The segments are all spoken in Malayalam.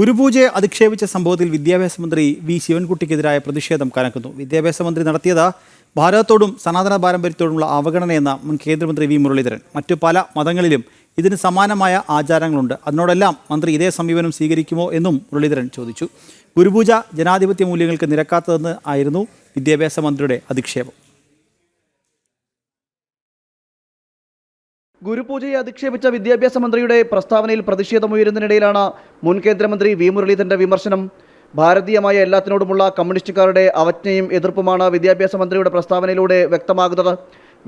ഗുരുപൂജയെ അധിക്ഷേപിച്ച സംഭവത്തിൽ വിദ്യാഭ്യാസ മന്ത്രി വി ശിവൻകുട്ടിക്കെതിരായ പ്രതിഷേധം കനക്കുന്നു. വിദ്യാഭ്യാസ മന്ത്രി നടത്തിയത് ഭാരതത്തോടും സനാതന പാരമ്പര്യത്തോടുമുള്ള അവഗണനയെന്ന മുൻ കേന്ദ്രമന്ത്രി വി മുരളീധരൻ. മറ്റു പല മതങ്ങളിലും ഇതിന് സമാനമായ ആചാരങ്ങളുണ്ട്. അതിനോടെല്ലാം മന്ത്രി ഇതേ സമീപനം സ്വീകരിക്കുമോ എന്നും മുരളീധരൻ ചോദിച്ചു. ഗുരുപൂജ ജനാധിപത്യ മൂല്യങ്ങൾക്ക് നിരക്കാത്തതെന്ന് ആയിരുന്നു വിദ്യാഭ്യാസ മന്ത്രിയുടെ അധിക്ഷേപം. ഗുരുപൂജയെ അധിക്ഷേപിച്ച വിദ്യാഭ്യാസ മന്ത്രിയുടെ പ്രസ്താവനയിൽ പ്രതിഷേധമുയരുന്നതിനിടയിലാണ് മുൻ കേന്ദ്രമന്ത്രി വി മുരളീധരന്റെ വിമർശനം. ഭാരതീയമായ എല്ലാത്തിനോടുമുള്ള കമ്മ്യൂണിസ്റ്റുകാരുടെ അവജ്ഞയും എതിർപ്പുമാണ് വിദ്യാഭ്യാസ മന്ത്രിയുടെ പ്രസ്താവനയിലൂടെ വ്യക്തമാകുന്നത്.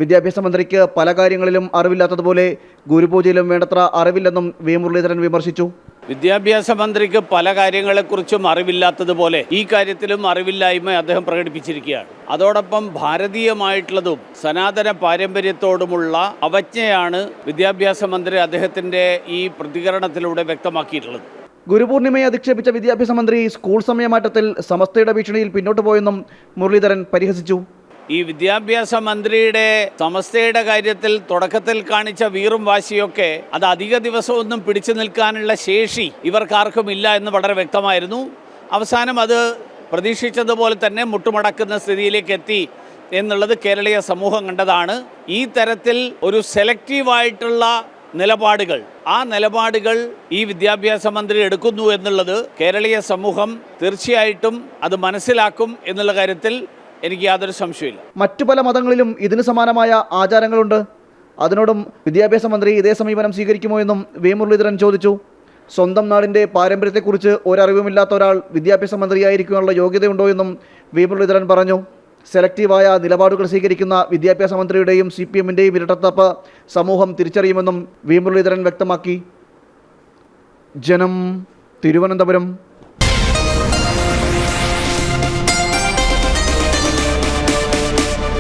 വിദ്യാഭ്യാസ മന്ത്രിക്ക് പല കാര്യങ്ങളിലും അറിവില്ലാത്തതുപോലെ ഗുരുപൂജയിലും വേണ്ടത്ര അറിവില്ലെന്നും വി മുരളീധരൻ വിമർശിച്ചു. വിദ്യാഭ്യാസ മന്ത്രിക്ക് പല കാര്യങ്ങളെക്കുറിച്ചും അറിവില്ലാത്തതുപോലെ ഈ കാര്യത്തിലും അറിവില്ലായ്മ അദ്ദേഹം പ്രകടിപ്പിച്ചിരിക്കുകയാണ്. അതോടൊപ്പം ഭാരതീയമായിട്ടുള്ളതും സനാതന പാരമ്പര്യത്തോടുമുള്ള അവജ്ഞയാണ് വിദ്യാഭ്യാസ മന്ത്രി അദ്ദേഹത്തിന്റെ ഈ പ്രതികരണത്തിലൂടെ വ്യക്തമാക്കിയിട്ടുള്ളത്. ഗുരുപൂർണിമയെ അധിക്ഷേപിച്ച വിദ്യാഭ്യാസ മന്ത്രി സ്കൂൾ സമയമാറ്റത്തിൽ സമസ്തയുടെ ഭീഷണിയിൽ പിന്നോട്ട് പോയെന്നും മുരളീധരൻ പരിഹസിച്ചു. ഈ വിദ്യാഭ്യാസ മന്ത്രിയുടെ സമസ്തയുടെ കാര്യത്തിൽ തുടക്കത്തിൽ കാണിച്ച വീറും വാശിയൊക്കെ അത് അധിക ദിവസമൊന്നും പിടിച്ചു നിൽക്കാനുള്ള ശേഷി ഇവർക്കാർക്കും ഇല്ല എന്ന് വളരെ വ്യക്തമായിരുന്നു. അവസാനം അത് പ്രതീക്ഷിച്ചതുപോലെ തന്നെ മുട്ടുമടക്കുന്ന സ്ഥിതിയിലേക്ക് എത്തി എന്നുള്ളത് കേരളീയ സമൂഹം കണ്ടതാണ്. ഈ തരത്തിൽ ഒരു സെലക്റ്റീവായിട്ടുള്ള നിലപാടുകൾ ആ നിലപാടുകൾ ഈ വിദ്യാഭ്യാസ മന്ത്രി എടുക്കുന്നു എന്നുള്ളത് കേരളീയ സമൂഹം തീർച്ചയായിട്ടും അത് മനസ്സിലാക്കും എന്നുള്ള കാര്യത്തിൽ എനിക്ക് യാതൊരു സംശയമില്ല മറ്റു പല മതങ്ങളിലും ഇതിന് സമാനമായ ആചാരങ്ങളുണ്ട്. അതിനോടും വിദ്യാഭ്യാസ മന്ത്രി ഇതേ സമീപനം സ്വീകരിക്കുമോ എന്നും വി. മുരളീധരൻ ചോദിച്ചു. സ്വന്തം നാടിന്റെ പാരമ്പര്യത്തെക്കുറിച്ച് ഒരറിവുമില്ലാത്ത ഒരാൾ വിദ്യാഭ്യാസ മന്ത്രിയായിരിക്കാനുള്ള യോഗ്യതയുണ്ടോ എന്നും വി. മുരളീധരൻ പറഞ്ഞു. സെലക്റ്റീവായ നിലപാടുകൾ സ്വീകരിക്കുന്ന വിദ്യാഭ്യാസ മന്ത്രിയുടെയും സി പി എമ്മിന്റെയും ഇരട്ടത്തപ്പ് സമൂഹം തിരിച്ചറിയുമെന്നും വി. മുരളീധരൻ വ്യക്തമാക്കി. ജനം തിരുവനന്തപുരം.